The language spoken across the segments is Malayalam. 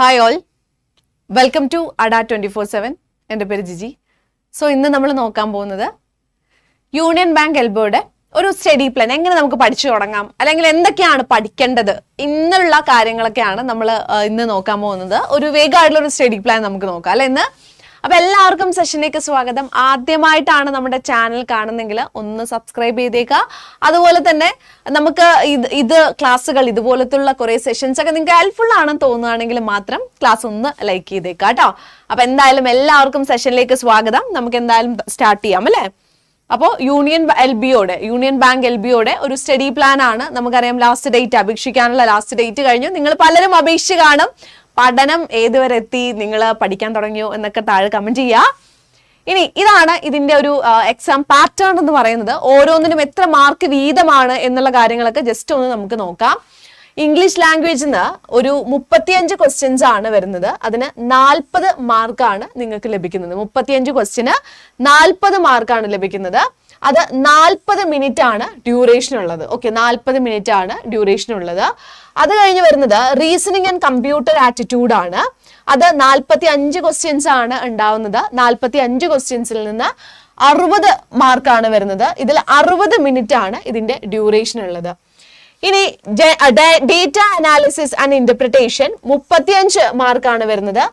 Hi all welcome to Adda twenty four seven എന്റെ പേര് ജിജി. സോ ഇന്ന് നമ്മൾ നോക്കാൻ പോകുന്നത് യൂണിയൻ ബാങ്ക് എൽബോയുടെ ഒരു സ്റ്റഡി പ്ലാൻ എങ്ങനെ നമുക്ക് പഠിച്ചു തുടങ്ങാം? അല്ലെങ്കിൽ എന്തൊക്കെയാണ് പഠിക്കേണ്ടത്? ഇന്നുള്ള കാര്യങ്ങളൊക്കെയാണ് നമ്മൾ ഇന്ന് നോക്കാൻ പോകുന്നത്. ഒരു വേഗമായിട്ടുള്ള ഒരു സ്റ്റഡി പ്ലാൻ നമുക്ക് നോക്കാം. അല്ലെ ഇന്ന് അപ്പൊ എല്ലാവർക്കും സെഷനിലേക്ക് സ്വാഗതം. ആദ്യമായിട്ടാണ് നമ്മുടെ ചാനൽ കാണുന്നെങ്കിൽ ഒന്ന് സബ്സ്ക്രൈബ് ചെയ്തേക്കുക അതുപോലെ തന്നെ നമുക്ക് ഇത് ഇത് ക്ലാസ്സുകൾ ഇതുപോലത്തുള്ള കുറെ സെഷൻസ് ഒക്കെ നിങ്ങൾക്ക് ഹെൽപ്ഫുൾ ആണെന്ന് തോന്നുകയാണെങ്കിൽ മാത്രം ക്ലാസ് ഒന്ന് ലൈക്ക് ചെയ്തേക്കുക കേട്ടോ. അപ്പൊ എന്തായാലും എല്ലാവർക്കും സെഷനിലേക്ക് സ്വാഗതം. നമുക്ക് എന്തായാലും സ്റ്റാർട്ട് ചെയ്യാം അല്ലേ? അപ്പോൾ യൂണിയൻ എൽ ബിയോടെ യൂണിയൻ ബാങ്ക് എൽ ബിയോടെ ഒരു സ്റ്റഡി പ്ലാൻ ആണ്. നമുക്കറിയാം ലാസ്റ്റ് ഡേറ്റ് അപേക്ഷിക്കാനുള്ള ലാസ്റ്റ് ഡേറ്റ് കഴിഞ്ഞു. നിങ്ങൾ പലരും അപേക്ഷിച്ച് കാണും. പഠനം ഏതുവരെ എത്തി നിങ്ങൾ പഠിക്കാൻ തുടങ്ങിയോ എന്നൊക്കെ താഴെ കമന്റ് ചെയ്യുക ഇനി ഇതാണ് ഇതിന്റെ ഒരു എക്സാം പാറ്റേൺ എന്ന് പറയുന്നത്. ഓരോന്നിനും എത്ര മാർക്ക് വീതമാണ് എന്നുള്ള കാര്യങ്ങളൊക്കെ ജസ്റ്റ് ഒന്ന് നമുക്ക് നോക്കാം. ഇംഗ്ലീഷ് ലാംഗ്വേജിൽ നിന്ന് ഒരു മുപ്പത്തിയഞ്ച് ക്വസ്റ്റ്യൻസ് ആണ് വരുന്നത്. അതിന് നാൽപ്പത് മാർക്കാണ് നിങ്ങൾക്ക് ലഭിക്കുന്നത്. മുപ്പത്തിയഞ്ച് ക്വസ്റ്റ്യന് നാൽപ്പത് മാർക്കാണ് ലഭിക്കുന്നത്. അത് നാൽപ്പത് മിനിറ്റ് ആണ് ഡ്യൂറേഷൻ ഉള്ളത് ഓക്കെ നാൽപ്പത് മിനിറ്റ് ആണ് ഡ്യൂറേഷൻ ഉള്ളത് അത് കഴിഞ്ഞ് വരുന്നത് റീസണിങ് ആൻഡ് കമ്പ്യൂട്ടർ ആറ്റിറ്റ്യൂഡ് ആണ്. അത് നാൽപ്പത്തി അഞ്ച് ക്വസ്റ്റ്യൻസ് ആണ് ഉണ്ടാവുന്നത്. നാൽപ്പത്തി അഞ്ച് ക്വസ്റ്റ്യൻസിൽ നിന്ന് അറുപത് മാർക്കാണ് വരുന്നത്. ഇതിൽ അറുപത് മിനിറ്റ് ആണ് ഇതിന്റെ ഡ്യൂറേഷൻ ഉള്ളത് ഇനി ഡേറ്റ അനാലിസിസ് ആൻഡ് ഇന്റർപ്രിട്ടേഷൻ മുപ്പത്തിയഞ്ച് മാർക്കാണ് വരുന്നത്.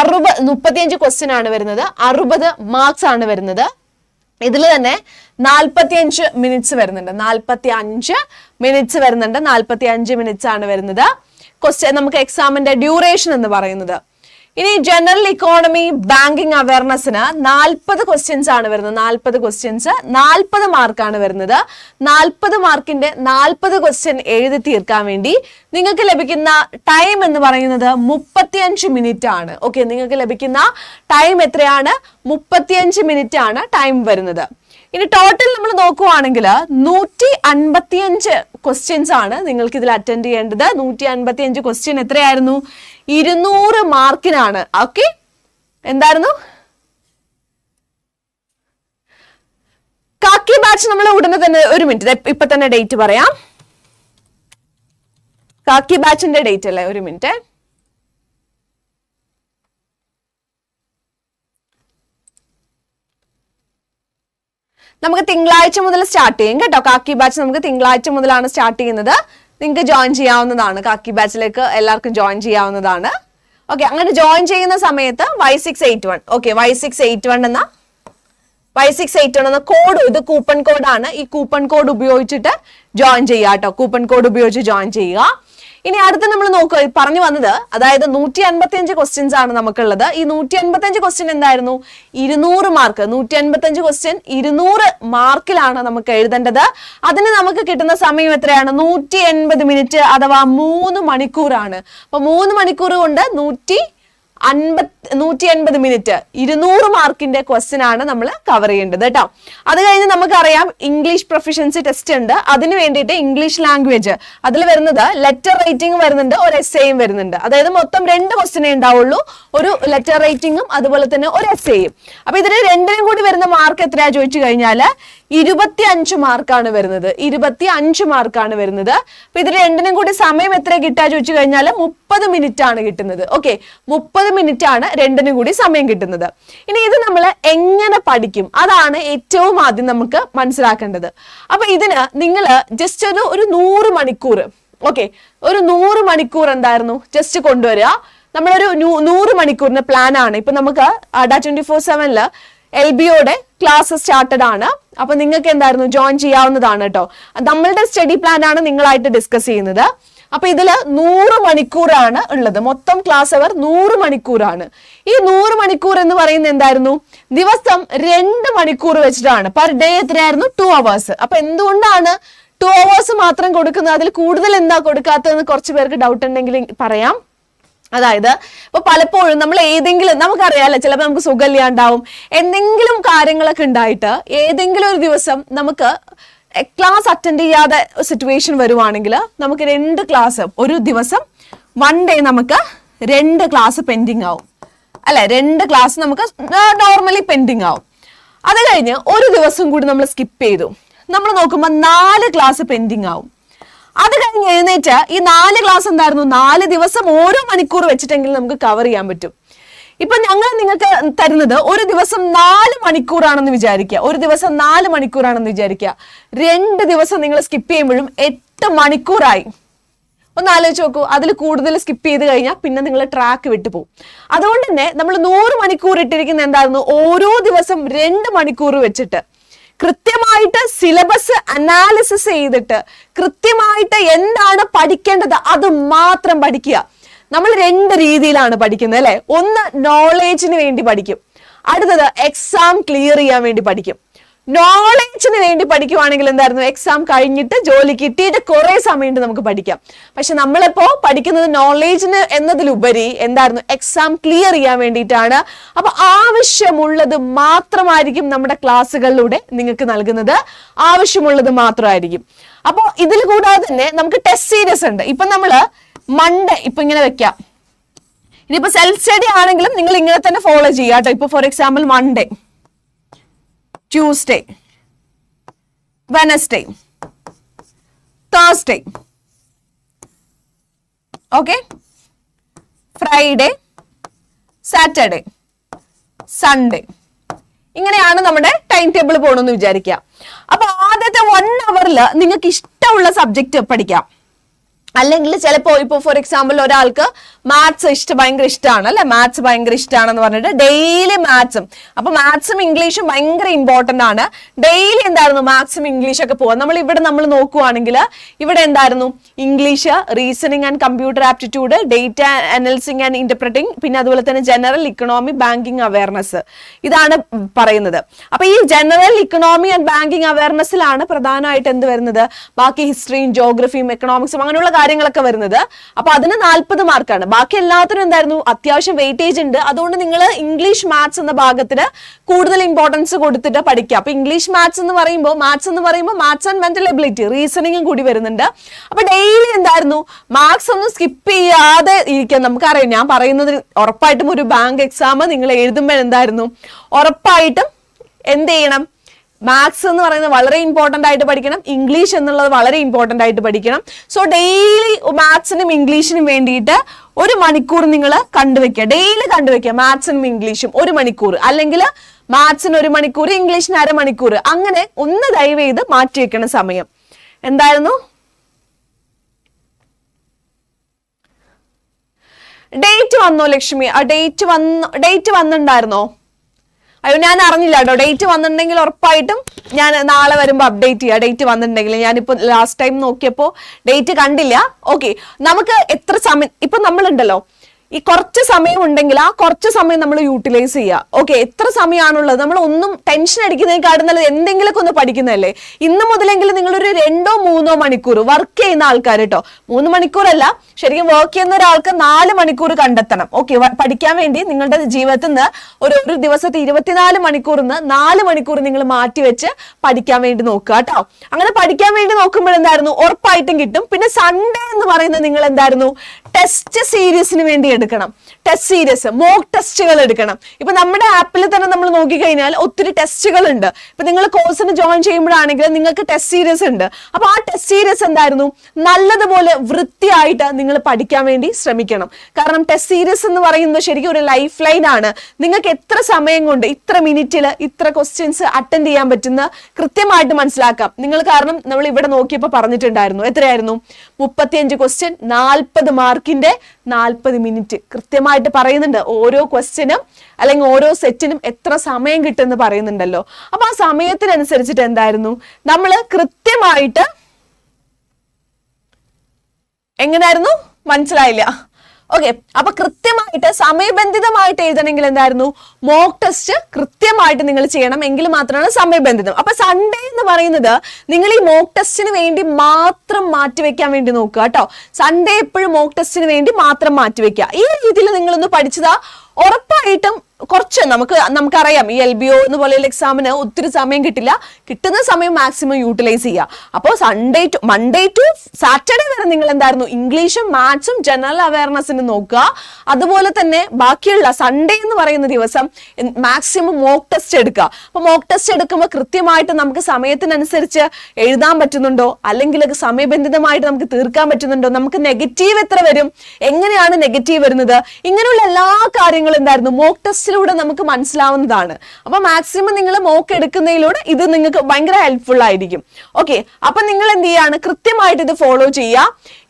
അറുപത് മുപ്പത്തിയഞ്ച് ക്വസ്റ്റ്യൻ ആണ് വരുന്നത്. അറുപത് മാർക്സ് ആണ് വരുന്നത്. ഇതിൽ തന്നെ നാൽപ്പത്തി അഞ്ച് മിനിറ്റ്സ് വരുന്നുണ്ട്. നാൽപ്പത്തി അഞ്ച് മിനിറ്റ്സ് വരുന്നുണ്ട്. നാൽപ്പത്തി അഞ്ച് മിനിറ്റ്സ് ആണ് വരുന്നത്. ക്വസ്റ്റ്യൻ നമുക്ക് എക്സാമിന്റെ ഡ്യൂറേഷൻ എന്ന് പറയുന്നത്. ഇനി ജനറൽ ഇക്കോണമി ബാങ്കിങ് അവയർനെസ്സിന് നാൽപ്പത് ക്വസ്റ്റ്യൻസ് ആണ് വരുന്നത്. നാൽപ്പത് ക്വസ്റ്റ്യൻസ് നാൽപ്പത് മാർക്കാണ് വരുന്നത്. നാൽപ്പത് മാർക്കിന്റെ നാൽപ്പത് ക്വസ്റ്റ്യൻ എഴുതി തീർക്കാൻ വേണ്ടി നിങ്ങൾക്ക് ലഭിക്കുന്ന ടൈം എന്ന് പറയുന്നത് മുപ്പത്തിയഞ്ച് മിനിറ്റ് ആണ്. ഓക്കെ നിങ്ങൾക്ക് ലഭിക്കുന്ന ടൈം എത്രയാണ്? മുപ്പത്തിയഞ്ച് മിനിറ്റ് ആണ് ടൈം വരുന്നത്. ഇനി ടോട്ടൽ നമ്മൾ നോക്കുവാണെങ്കിൽ നൂറ്റി അൻപത്തിയഞ്ച് ക്വസ്റ്റ്യൻസ് ആണ് നിങ്ങൾക്ക് ഇതിൽ അറ്റൻഡ് ചെയ്യേണ്ടത്. നൂറ്റി അൻപത്തിയഞ്ച് ക്വസ്റ്റ്യൻ എത്രയായിരുന്നു? ഇരുന്നൂറ് മാർക്കിനാണ്. ഓക്കെ എന്തായിരുന്നു? കാക്കി ബാച്ച് നമ്മൾ ഉടനെ തന്നെ ഒരു മിനിറ്റ് ഇപ്പൊ തന്നെ ഡേറ്റ് പറയാം. കാക്കി ബാച്ചിന്റെ ഡേറ്റ് അല്ലേ? ഒരു മിനിറ്റ് നമുക്ക് തിങ്കളാഴ്ച മുതൽ സ്റ്റാർട്ട് ചെയ്യും. കേട്ടോ കാക്കി ബാച്ച് നമുക്ക് തിങ്കളാഴ്ച മുതലാണ് സ്റ്റാർട്ട് ചെയ്യുന്നത്. നിങ്ങൾക്ക് ജോയിൻ ചെയ്യാവുന്നതാണ്. കാക്കി ബാച്ചിലേക്ക് എല്ലാവർക്കും ജോയിൻ ചെയ്യാവുന്നതാണ്. ഓക്കെ അങ്ങനെ ജോയിൻ ചെയ്യുന്ന സമയത്ത് Y six eight one okay Y six eight one എന്ന വൈ സിക്സ് എയ്റ്റ് വൺ എന്ന കോഡ് ഇത് കൂപ്പൺ കോഡാണ് ഈ കൂപ്പൺ കോഡ് ഉപയോഗിച്ചിട്ട് ജോയിൻ ചെയ്യുക കേട്ടോ. കൂപ്പൺ കോഡ് ഉപയോഗിച്ച് ജോയിൻ ചെയ്യുക. ഇനി അടുത്ത് നമ്മൾ നോക്കുക പറഞ്ഞു വന്നത് അതായത് നൂറ്റി അൻപത്തി അഞ്ച് ക്വസ്റ്റ്യൻസ് ആണ് നമുക്കുള്ളത്. ഈ നൂറ്റി അൻപത്തി അഞ്ച് ക്വസ്റ്റ്യൻ എന്തായിരുന്നു? ഇരുന്നൂറ് മാർക്ക് നൂറ്റി അൻപത്തി അഞ്ച് ക്വസ്റ്റ്യൻ ഇരുന്നൂറ് മാർക്കിലാണ് നമുക്ക് എഴുതേണ്ടത്. അതിന് നമുക്ക് കിട്ടുന്ന സമയം എത്രയാണ്? നൂറ്റി എൺപത് മിനിറ്റ് അഥവാ മൂന്ന് മണിക്കൂറാണ്. അപ്പൊ മൂന്ന് മണിക്കൂർ കൊണ്ട് നൂറ്റി അൻപത് നൂറ്റി അൻപത് മിനിറ്റ് ഇരുന്നൂറ് മാർക്കിന്റെ ക്വസ്റ്റ്യൻ ആണ് നമ്മൾ കവർ ചെയ്യേണ്ടത് കേട്ടോ. അത് കഴിഞ്ഞ് നമുക്കറിയാം ഇംഗ്ലീഷ് പ്രൊഫഷൻസി ടെസ്റ്റ് ഉണ്ട്. അതിന് വേണ്ടിയിട്ട് ഇംഗ്ലീഷ് ലാംഗ്വേജ് അതിൽ വരുന്നത് ലെറ്റർ റൈറ്റിംഗ് വരുന്നുണ്ട് ഒരു എസ് എയും വരുന്നുണ്ട്. അതായത് മൊത്തം രണ്ട് ക്വസ്റ്റ്യനേ ഉണ്ടാവുള്ളൂ. ഒരു ലെറ്റർ റൈറ്റിംഗും അതുപോലെ തന്നെ ഒരു എസ് എയും അപ്പൊ ഇതിന് രണ്ടിനും കൂടി വരുന്ന മാർക്ക് എത്രയാ ചോദിച്ചു കഴിഞ്ഞാൽ ഇരുപത്തി അഞ്ച് മാർക്കാണ് വരുന്നത്. ഇരുപത്തി അഞ്ച് മാർക്കാണ് വരുന്നത്. അപ്പൊ ഇത് രണ്ടിനും കൂടി സമയം എത്ര കിട്ടാ ചോദിച്ചു കഴിഞ്ഞാൽ മുപ്പത് മിനിറ്റ് ആണ് കിട്ടുന്നത്. ഓക്കെ? മുപ്പത് മിനിറ്റ് ആണ് രണ്ടിനും കൂടി സമയം കിട്ടുന്നത്. ഇനി ഇത് നമ്മൾ എങ്ങനെ പഠിക്കും? അതാണ് ഏറ്റവും ആദ്യം നമുക്ക് മനസ്സിലാക്കേണ്ടത്. അപ്പൊ ഇതിന് നിങ്ങൾ ജസ്റ്റ് ഒരു ഒരു നൂറ് മണിക്കൂർ. ഓക്കെ? ഒരു നൂറ് മണിക്കൂർ എന്തായിരുന്നു? ജസ്റ്റ് കൊണ്ടുവരിക. നമ്മളൊരു നൂറ് മണിക്കൂറിന്റെ പ്ലാൻ ആണ്. ഇപ്പൊ നമുക്ക് അഡ ട്വന്റി ഫോർ സെവനിൽ എൽ ബിയോടെ ക്ലാസ് സ്റ്റാർട്ടഡ് ആണ്. അപ്പൊ നിങ്ങൾക്ക് എന്തായിരുന്നു ജോയിൻ ചെയ്യാവുന്നതാണ് കേട്ടോ നമ്മളുടെ സ്റ്റഡി പ്ലാൻ ആണ് നിങ്ങളായിട്ട് ഡിസ്കസ് ചെയ്യുന്നത്. അപ്പൊ ഇതിൽ നൂറ് മണിക്കൂറാണ് ഉള്ളത്. മൊത്തം ക്ലാസ് അവർ നൂറ് മണിക്കൂറാണ്. ഈ നൂറ് മണിക്കൂർ എന്ന് പറയുന്നത് എന്തായിരുന്നു? ദിവസം രണ്ട് മണിക്കൂർ വെച്ചിട്ടാണ്. പെർ ഡേ എത്രയായിരുന്നു? ടു അവേഴ്സ് അപ്പൊ എന്തുകൊണ്ടാണ് ടു അവേഴ്സ് മാത്രം കൊടുക്കുന്നത്? അതിൽ കൂടുതൽ എന്താ കൊടുക്കാത്തതെന്ന് കുറച്ച് പേർക്ക് ഡൗട്ട് ഉണ്ടെങ്കിൽ പറയാം. അതായത് ഇപ്പൊ പലപ്പോഴും നമ്മൾ ഏതെങ്കിലും നമുക്കറിയാമല്ലോ ചിലപ്പോൾ നമുക്ക് സുഖമില്ലാണ്ടാവും. എന്തെങ്കിലും കാര്യങ്ങളൊക്കെ ഉണ്ടായിട്ട് ഏതെങ്കിലും ഒരു ദിവസം നമുക്ക് ക്ലാസ് അറ്റൻഡ് ചെയ്യാതെ സിറ്റുവേഷൻ വരുവാണെങ്കിൽ നമുക്ക് രണ്ട് ക്ലാസ് ഒരു ദിവസം വൺ ഡേ നമുക്ക് രണ്ട് ക്ലാസ് പെൻഡിങ് ആവും. അല്ലെ? രണ്ട് ക്ലാസ് നമുക്ക് നോർമലി പെൻഡിങ് ആവും. അത് കഴിഞ്ഞ് ഒരു ദിവസം കൂടി നമ്മൾ സ്കിപ്പ് ചെയ്തു. നമ്മൾ നോക്കുമ്പോൾ നാല് ക്ലാസ് പെൻഡിങ് ആവും. അത് കഴിഞ്ഞ് എഴുന്നേറ്റ് ഈ നാല് ക്ലാസ് എന്തായിരുന്നു? നാല് ദിവസം ഓരോ മണിക്കൂർ വെച്ചിട്ടെങ്കിൽ നമുക്ക് കവർ ചെയ്യാൻ പറ്റും. ഇപ്പൊ ഞങ്ങൾ നിങ്ങൾക്ക് തരുന്നത് ഒരു ദിവസം നാല് മണിക്കൂറാണെന്ന് വിചാരിക്കുക. ഒരു ദിവസം നാല് മണിക്കൂറാണെന്ന് വിചാരിക്കുക. രണ്ട് ദിവസം നിങ്ങൾ സ്കിപ്പ് ചെയ്യുമ്പോഴും എട്ട് മണിക്കൂറായി. ഒന്ന് ആലോചിച്ച് നോക്കൂ. അതിൽ കൂടുതൽ സ്കിപ്പ് ചെയ്ത് കഴിഞ്ഞാൽ പിന്നെ നിങ്ങൾ ട്രാക്ക് വിട്ടുപോകും അതുകൊണ്ട് തന്നെ നമ്മൾ നൂറ് മണിക്കൂർ ഇട്ടിരിക്കുന്ന എന്തായിരുന്നു? ഓരോ ദിവസം രണ്ട് മണിക്കൂർ വെച്ചിട്ട്. കൃത്യമായിട്ട് സിലബസ് അനാലിസിസ് ചെയ്തിട്ട് കൃത്യമായിട്ട് എന്താണ് പഠിക്കേണ്ടത് അത് മാത്രം പഠിക്കുക. നമ്മൾ രണ്ട് രീതിയിലാണ് പഠിക്കുന്നത് അല്ലെ? ഒന്ന് നോളേജിന് വേണ്ടി പഠിക്കും. അടുത്തത് എക്സാം ക്ലിയർ ചെയ്യാൻ വേണ്ടി പഠിക്കും. നോളേജിന് വേണ്ടി പഠിക്കുവാണെങ്കിൽ എന്തായിരുന്നു? എക്സാം കഴിഞ്ഞിട്ട് ജോലി കിട്ടിയിട്ട് കുറെ സമയമുണ്ട് നമുക്ക് പഠിക്കാം. പക്ഷെ നമ്മളിപ്പോ പഠിക്കുന്നത് നോളേജിന് എന്നതിലുപരി എന്തായിരുന്നു? എക്സാം ക്ലിയർ ചെയ്യാൻ വേണ്ടിയിട്ടാണ്. അപ്പൊ ആവശ്യമുള്ളത് മാത്രമായിരിക്കും നമ്മുടെ ക്ലാസ്സുകളിലൂടെ നിങ്ങൾക്ക് നൽകുന്നത്. ആവശ്യമുള്ളത് മാത്രമായിരിക്കും. അപ്പോൾ ഇതിൽ കൂടാതെ തന്നെ നമുക്ക് ടെസ്റ്റ് സീരീസ് ഉണ്ട്. ഇപ്പൊ നമ്മൾ മൺഡേ ഇപ്പൊ ഇങ്ങനെ വെക്കാം ഇനിയിപ്പോ സെൽഫ് സ്റ്റഡി ആണെങ്കിലും നിങ്ങൾ ഇങ്ങനെ തന്നെ ഫോളോ ചെയ്യാം കേട്ടോ. ഇപ്പൊ for example Monday Tuesday Wednesday Thursday okay Friday Saturday Sunday ഇങ്ങനെയാണ് നമ്മുടെ ടൈം ടേബിൾ പോകണമെന്ന് വിചാരിക്കുക അപ്പൊ ആദ്യത്തെ വൺ അവറിൽ നിങ്ങൾക്ക് ഇഷ്ടമുള്ള സബ്ജക്റ്റ് പഠിക്കാം. അല്ലെങ്കിൽ ചിലപ്പോ ഇപ്പൊ ഫോർ എക്സാമ്പിൾ ഒരാൾക്ക് മാത്സ് ഇഷ്ടം ഭയങ്കര ഇഷ്ടമാണ് അല്ലെ? മാത്സ് ഭയങ്കര ഇഷ്ടമാണെന്ന് പറഞ്ഞിട്ട് ഡെയിലി മാത്സും അപ്പൊ മാത്സും ഇംഗ്ലീഷും ഭയങ്കര ഇമ്പോർട്ടന്റ് ആണ്. ഡെയിലി എന്തായിരുന്നു മാത്സും ഇംഗ്ലീഷ് ഒക്കെ പോവാം? നമ്മൾ ഇവിടെ നമ്മൾ നോക്കുവാണെങ്കിൽ ഇവിടെ എന്തായിരുന്നു? English reasoning and computer aptitude data analysing and interpreting പിന്നെ അതുപോലെ തന്നെ ജനറൽ ഇക്കണോമി ബാങ്കിങ് അവയർനെസ് ഇതാണ് പറയുന്നത്. അപ്പൊ ഈ ജനറൽ ഇക്കണോമി ആൻഡ് ബാങ്കിങ് അവയർനെസ്സിലാണ് പ്രധാനമായിട്ട് എന്ത് വരുന്നത്? ബാക്കി ഹിസ്റ്ററിയും ജോഗ്രഫിയും എക്കണോമിക്സും അങ്ങനെയുള്ള കാര്യങ്ങളൊക്കെ വരുന്നത്. അപ്പൊ അതിന് നാൽപ്പത് മാർക്കാണ്. ബാക്കി എല്ലാത്തിനും എന്തായിരുന്നു? അത്യാവശ്യം വെയിറ്റേജ് ഉണ്ട്. അതുകൊണ്ട് നിങ്ങൾ ഇംഗ്ലീഷ് മാത്സ് എന്ന ഭാഗത്തിന് കൂടുതൽ ഇമ്പോർട്ടൻസ് കൊടുത്തിട്ട് പഠിക്കുക. അപ്പൊ ഇംഗ്ലീഷ് മാത്സ് എന്ന് പറയുമ്പോൾ മാത്സ് എന്ന് പറയുമ്പോൾ മാത്സ് ആൻഡ് മെന്റൽ എബിലിറ്റി റീസണിങ്ങും കൂടി വരുന്നുണ്ട്. അപ്പൊ ഡെയിലി എന്തായിരുന്നു? മാർക്സ് ഒന്നും സ്കിപ്പ് ചെയ്യാതെ ഇരിക്കാൻ നമുക്കറിയാം ഞാൻ പറയുന്നത് ഉറപ്പായിട്ടും ഒരു ബാങ്ക് എക്സാം നിങ്ങൾ എഴുതുമ്പോൾ എന്തായിരുന്നു? ഉറപ്പായിട്ടും എന്ത് ചെയ്യണം? മാത്സ് എന്ന് പറയുന്നത് വളരെ ഇമ്പോർട്ടന്റ് ആയിട്ട് പഠിക്കണം. ഇംഗ്ലീഷ് എന്നുള്ളത് വളരെ ഇമ്പോർട്ടന്റ് ആയിട്ട് പഠിക്കണം. സോ ഡെയിലി മാത്സിനും ഇംഗ്ലീഷിനും വേണ്ടിയിട്ട് ഒരു മണിക്കൂർ നിങ്ങൾ കണ്ടുവെക്കുക ഡെയിലി കണ്ടുവെക്കുക മാത്സിനും ഇംഗ്ലീഷും ഒരു മണിക്കൂർ. അല്ലെങ്കിൽ മാത്സിന് ഒരു മണിക്കൂർ ഇംഗ്ലീഷിന് അരമണിക്കൂർ അങ്ങനെ ഒന്ന് ദയവ് ചെയ്ത് മാറ്റി വെക്കണ സമയം. എന്തായിരുന്നു? ഡേറ്റ് വന്നോ ലക്ഷ്മി? ആ ഡേറ്റ് വന്ന് ഡേറ്റ് വന്നിട്ടുണ്ടായിരുന്നോ? അയ്യോ ഞാൻ അറിഞ്ഞില്ല കേട്ടോ. ഡേറ്റ് വന്നിട്ടുണ്ടെങ്കിൽ ഉറപ്പായിട്ടും ഞാൻ നാളെ വരുമ്പോൾ അപ്ഡേറ്റ് ചെയ്യാം. ഡേറ്റ് വന്നിട്ടുണ്ടെങ്കിൽ. ഞാനിപ്പോൾ ലാസ്റ്റ് ടൈം നോക്കിയപ്പോൾ ഡേറ്റ് കണ്ടില്ല. ഓക്കെ നമുക്ക് എത്ര സമയം ഇപ്പം നമ്മളുണ്ടല്ലോ. ഈ കുറച്ച് സമയം ഉണ്ടെങ്കിൽ ആ കുറച്ച് സമയം നമ്മൾ യൂട്ടിലൈസ് ചെയ്യുക. ഓക്കെ എത്ര സമയമാണുള്ളത് നമ്മൾ ഒന്നും ടെൻഷൻ അടിക്കുന്നതിനെക്കാട്ടും നല്ലത് എന്തെങ്കിലുമൊക്കെ ഒന്ന് പഠിക്കുന്നതല്ലേ? ഇന്ന് മുതലെങ്കിലും നിങ്ങളൊരു രണ്ടോ മൂന്നോ മണിക്കൂർ വർക്ക് ചെയ്യുന്ന ആൾക്കാർ കേട്ടോ മൂന്ന് മണിക്കൂറല്ല ശരിക്കും വർക്ക് ചെയ്യുന്ന ഒരാൾക്ക് നാല് മണിക്കൂർ കണ്ടെത്തണം. ഓക്കെ പഠിക്കാൻ വേണ്ടി നിങ്ങളുടെ ജീവിതത്തിൽ നിന്ന് ഒരു ഒരു ദിവസത്തെ ഇരുപത്തിനാല് മണിക്കൂറിൽ നിന്ന് നാല് മണിക്കൂർ നിങ്ങൾ മാറ്റിവെച്ച് പഠിക്കാൻ വേണ്ടി നോക്കുക കേട്ടോ അങ്ങനെ പഠിക്കാൻ വേണ്ടി നോക്കുമ്പോൾ എന്തായിരുന്നു? ഉറപ്പായിട്ടും കിട്ടും. പിന്നെ സൺഡേ എന്ന് പറയുന്നത് നിങ്ങൾ എന്തായിരുന്നു? ടെസ്റ്റ് സീരീസിന് വേണ്ടി എടുക്കണം. ടെസ്റ്റ് സീരീസ് മോക്ക് ടെസ്റ്റുകൾ എടുക്കണം. ഇപ്പൊ നമ്മുടെ ആപ്പിൽ തന്നെ നമ്മൾ നോക്കിക്കഴിഞ്ഞാൽ ഒത്തിരി ടെസ്റ്റുകൾ ഉണ്ട്. ഇപ്പൊ നിങ്ങൾ കോഴ്സിന് ജോയിൻ ചെയ്യുമ്പോഴാണെങ്കിൽ നിങ്ങൾക്ക് ടെസ്റ്റ് സീരീസ് ഉണ്ട്. അപ്പൊ ആ ടെസ്റ്റ് സീരീസ് എന്തായിരുന്നു? നല്ലതുപോലെ വൃത്തിയായിട്ട് നിങ്ങൾ പഠിക്കാൻ വേണ്ടി ശ്രമിക്കണം. കാരണം ടെസ്റ്റ് സീരീസ് എന്ന് പറയുന്നത് ശരിക്കും ഒരു ലൈഫ് ലൈൻ ആണ്. നിങ്ങൾക്ക് എത്ര സമയം കൊണ്ട് ഇത്ര മിനിറ്റിൽ ഇത്ര ക്വസ്റ്റ്യൻസ് അറ്റൻഡ് ചെയ്യാൻ പറ്റുന്ന കൃത്യമായിട്ട് മനസ്സിലാക്കാം. നിങ്ങൾ കാരണം നമ്മൾ ഇവിടെ നോക്കിയപ്പോൾ പറഞ്ഞിട്ടുണ്ടായിരുന്നു. എത്രയായിരുന്നു? മുപ്പത്തിയഞ്ച് ക്വസ്റ്റ്യൻ നാൽപ്പത് മാർക്കിന്റെ നാൽപ്പത് മിനിറ്റ് കൃത്യമായിട്ട് പറയുന്നുണ്ട്. ഓരോ ക്വസ്റ്റ്യനും അല്ലെങ്കിൽ ഓരോ സെറ്റിനും എത്ര സമയം കിട്ടുമെന്ന് പറയുന്നുണ്ടല്ലോ. അപ്പൊ ആ സമയത്തിനനുസരിച്ചിട്ട് എന്തായിരുന്നു? നമ്മൾ കൃത്യമായിട്ട് എങ്ങനായിരുന്നു? മനസ്സിലായില്ല. ഓക്കെ അപ്പൊ കൃത്യമായിട്ട് സമയബന്ധിതമായിട്ട് എഴുതണമെങ്കിൽ എന്തായിരുന്നു? മോക്ക് ടെസ്റ്റ് കൃത്യമായിട്ട് നിങ്ങൾ ചെയ്യണം എങ്കിൽ മാത്രമാണ് സമയബന്ധിതം. അപ്പൊ സൺഡേ എന്ന് പറയുന്നത് നിങ്ങൾ ഈ മോക്ക് ടെസ്റ്റിന് വേണ്ടി മാത്രം മാറ്റിവെക്കാൻ വേണ്ടി നോക്കുക കേട്ടോ. സൺഡേ എപ്പോഴും മോക്ക് ടെസ്റ്റിന് വേണ്ടി മാത്രം മാറ്റിവെക്കുക. ഈ രീതിയിൽ നിങ്ങളൊന്ന് പഠിച്ചതാ. ഉറപ്പായിട്ടും കുറച്ച് നമുക്ക് നമുക്കറിയാം ഈ എൽ ബി ഒ എന്ന് പോലെയുള്ള എക്സാമിന് ഒത്തിരി സമയം കിട്ടില്ല. കിട്ടുന്ന സമയം മാക്സിമം യൂട്ടിലൈസ് ചെയ്യുക. അപ്പോൾ Sunday to Monday to Saturday വരെ നിങ്ങൾ എന്തായിരുന്നു ഇംഗ്ലീഷും മാത്സും ജനറൽ അവയർനെസ്സിന് നോക്കുക. അതുപോലെ തന്നെ ബാക്കിയുള്ള സൺഡേ എന്ന് പറയുന്ന ദിവസം മാക്സിമം മോക്ക് ടെസ്റ്റ് എടുക്കുക. അപ്പൊ മോക്ക് ടെസ്റ്റ് എടുക്കുമ്പോൾ കൃത്യമായിട്ട് നമുക്ക് സമയത്തിനനുസരിച്ച് എഴുതാൻ പറ്റുന്നുണ്ടോ? അല്ലെങ്കിൽ സമയബന്ധിതമായിട്ട് നമുക്ക് തീർക്കാൻ പറ്റുന്നുണ്ടോ? നമുക്ക് നെഗറ്റീവ് എത്ര വരും? എങ്ങനെയാണ് നെഗറ്റീവ് വരുന്നത്? ഇങ്ങനെയുള്ള എല്ലാ കാര്യങ്ങളും എന്തായിരുന്നു? മോക്ക് ടെസ്റ്റിലൂടെ നമുക്ക് മനസ്സിലാവുന്നതാണ്. അപ്പൊ മാക്സിമം നിങ്ങൾ മോക്ക് എടുക്കുന്നതിലൂടെ ഇത് നിങ്ങൾക്ക് ഭയങ്കര ഹെൽപ്ഫുൾ ആയിരിക്കും. ഓക്കെ അപ്പൊ നിങ്ങൾ എന്ത് ചെയ്യാണ് കൃത്യമായിട്ട് ഇത് ഫോളോ ചെയ്യുക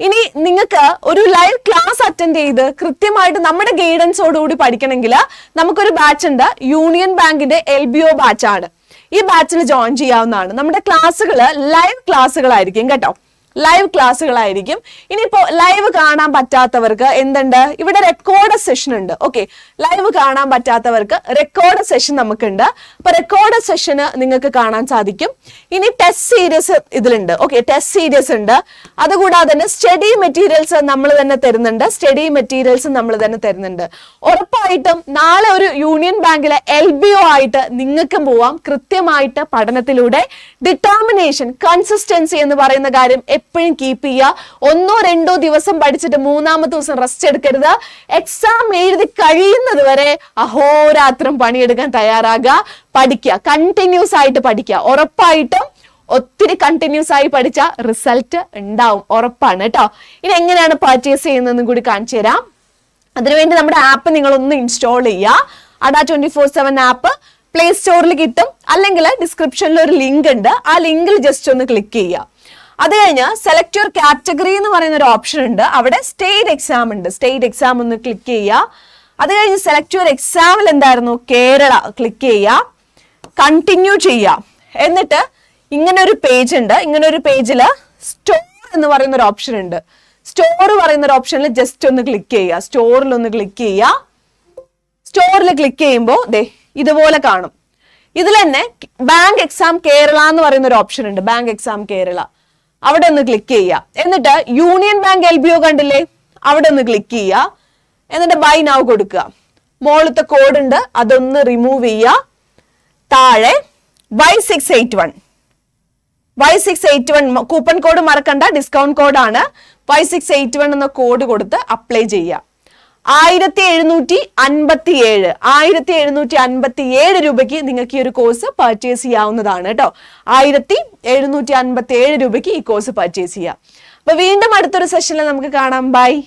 ഇനി നിങ്ങൾക്ക് ഒരു ലൈവ് ക്ലാസ് അറ്റൻഡ് ചെയ്ത് കൃത്യമായിട്ട് നമ്മുടെ ഗൈഡൻസോടുകൂടി പഠിക്കണമെങ്കിൽ നമുക്കൊരു ബാച്ച് ഉണ്ട്. യൂണിയൻ ബാങ്കിന്റെ എൽ ബി ഒ ബാച്ച് ആണ്. ഈ ബാച്ചിൽ ജോയിൻ ചെയ്യാവുന്നതാണ്. നമ്മുടെ ക്ലാസ്സുകൾ ലൈവ് ക്ലാസ്സുകളായിരിക്കും കേട്ടോ. ലൈവ് ക്ലാസ്സുകളായിരിക്കും. ഇനിയിപ്പോ ലൈവ് കാണാൻ പറ്റാത്തവർക്ക് എന്തുണ്ട്? ഇവിടെ റെക്കോർഡ് സെഷൻ ഉണ്ട്. ഓക്കെ ലൈവ് കാണാൻ പറ്റാത്തവർക്ക് റെക്കോർഡ് സെഷൻ നമുക്കുണ്ട്. അപ്പൊ റെക്കോർഡ് സെഷന് നിങ്ങൾക്ക് കാണാൻ സാധിക്കും. ഇനി ടെസ്റ്റ് സീരീസ് ഇതിലുണ്ട്. ഓക്കെ ടെസ്റ്റ് സീരീസ് ഉണ്ട്. അതുകൂടാതെ തന്നെ സ്റ്റഡി മെറ്റീരിയൽസ് നമ്മൾ തന്നെ തരുന്നുണ്ട്. സ്റ്റഡി മെറ്റീരിയൽസ് നമ്മൾ തന്നെ തരുന്നുണ്ട്. ഉറപ്പായിട്ടും നാളെ ഒരു യൂണിയൻ ബാങ്കിലെ എൽ ബി ഒ ആയിട്ട് നിങ്ങൾക്കും പോവാം. കൃത്യമായിട്ട് പഠനത്തിലൂടെ ഡിറ്റർമിനേഷൻ കൺസിസ്റ്റൻസി എന്ന് പറയുന്ന കാര്യം എപ്പോഴും കീപ്പ് ചെയ്യുക. ഒന്നോ രണ്ടോ ദിവസം പഠിച്ചിട്ട് മൂന്നാമത്തെ ദിവസം റെസ്റ്റ് എടുക്കരുത്. എക്സാം എഴുതി കഴിയുന്നത് വരെ അഹോരാത്രം പണിയെടുക്കാൻ തയ്യാറാകുക. പഠിക്കുക. കണ്ടിന്യൂസ് ആയിട്ട് പഠിക്കുക. ഉറപ്പായിട്ടും ഒത്തിരി കണ്ടിന്യൂസ് ആയി പഠിച്ച റിസൾട്ട് ഉണ്ടാവും. ഉറപ്പാണ് കേട്ടോ ഇനി എങ്ങനെയാണ് പർച്ചേസ് ചെയ്യുന്നതെന്നും കൂടി കാണിച്ചു തരാം. അതിനുവേണ്ടി നമ്മുടെ ആപ്പ് നിങ്ങൾ ഒന്ന് ഇൻസ്റ്റാൾ ചെയ്യുക. Adda twenty four seven app play സ്റ്റോറിൽ കിട്ടും. അല്ലെങ്കിൽ ഡിസ്ക്രിപ്ഷനിൽ ഒരു ലിങ്ക് ഉണ്ട്. ആ ലിങ്കിൽ ജസ്റ്റ് ഒന്ന് ക്ലിക്ക് ചെയ്യുക. അത് കഴിഞ്ഞ് സെലക്ട് യുവർ കാറ്റഗറി എന്ന് പറയുന്ന ഒരു ഓപ്ഷൻ ഉണ്ട്. അവിടെ സ്റ്റേറ്റ് എക്സാം ഉണ്ട്. സ്റ്റേറ്റ് എക്സാം ഒന്ന് ക്ലിക്ക് ചെയ്യുക. അത് കഴിഞ്ഞ് സെലക്ട് യുവർ എക്സാമിൽ എന്തായിരുന്നു? കേരള ക്ലിക്ക് ചെയ്യുക. കണ്ടിന്യൂ ചെയ്യുക. എന്നിട്ട് ഇങ്ങനെ ഒരു പേജ് ഉണ്ട്. ഇങ്ങനെ ഒരു പേജിൽ സ്റ്റോർ എന്ന് പറയുന്ന ഒരു ഓപ്ഷൻ ഉണ്ട്. സ്റ്റോർ പറയുന്ന ഒരു ഓപ്ഷനിൽ ജസ്റ്റ് ഒന്ന് ക്ലിക്ക് ചെയ്യുക. സ്റ്റോറിൽ ഒന്ന് ക്ലിക്ക് ചെയ്യുക. സ്റ്റോറിൽ ക്ലിക്ക് ചെയ്യുമ്പോൾ ദേ ഇതുപോലെ കാണും. ഇതിൽ തന്നെ ബാങ്ക് എക്സാം കേരള എന്ന് പറയുന്ന ഒരു ഓപ്ഷൻ ഉണ്ട്. Bank exam Kerala. അവിടെ ഒന്ന് ക്ലിക്ക് ചെയ്യുക. എന്നിട്ട് Union Bank L B O കണ്ടില്ലേ? അവിടെ ഒന്ന് ക്ലിക്ക് ചെയ്യുക. എന്നിട്ട് ബൈ നൗ കൊടുക്കുക. മോളത്തെ കോഡ് ഉണ്ട്. അതൊന്ന് റിമൂവ് ചെയ്യുക. താഴെ Y six eight one Y six eight one coupon code മറക്കണ്ട. ഡിസ്കൗണ്ട് കോഡാണ് വൈ സിക്സ് എയ്റ്റ് വൺ എന്ന കോഡ് കൊടുത്ത് അപ്ലൈ ചെയ്യുക. ആയിരത്തി എഴുന്നൂറ്റി അൻപത്തി ഏഴ് ആയിരത്തി എഴുന്നൂറ്റി അൻപത്തി ഏഴ് രൂപയ്ക്ക് നിങ്ങൾക്ക് ഈ ഒരു കോഴ്സ് പർച്ചേസ് ചെയ്യാവുന്നതാണ് കേട്ടോ. ആയിരത്തി എഴുന്നൂറ്റി അൻപത്തി ഏഴ് രൂപയ്ക്ക് ഈ കോഴ്സ് പർച്ചേസ് ചെയ്യാം. അപ്പൊ വീണ്ടും അടുത്തൊരു സെഷനിൽ നമുക്ക് കാണാം. ബൈ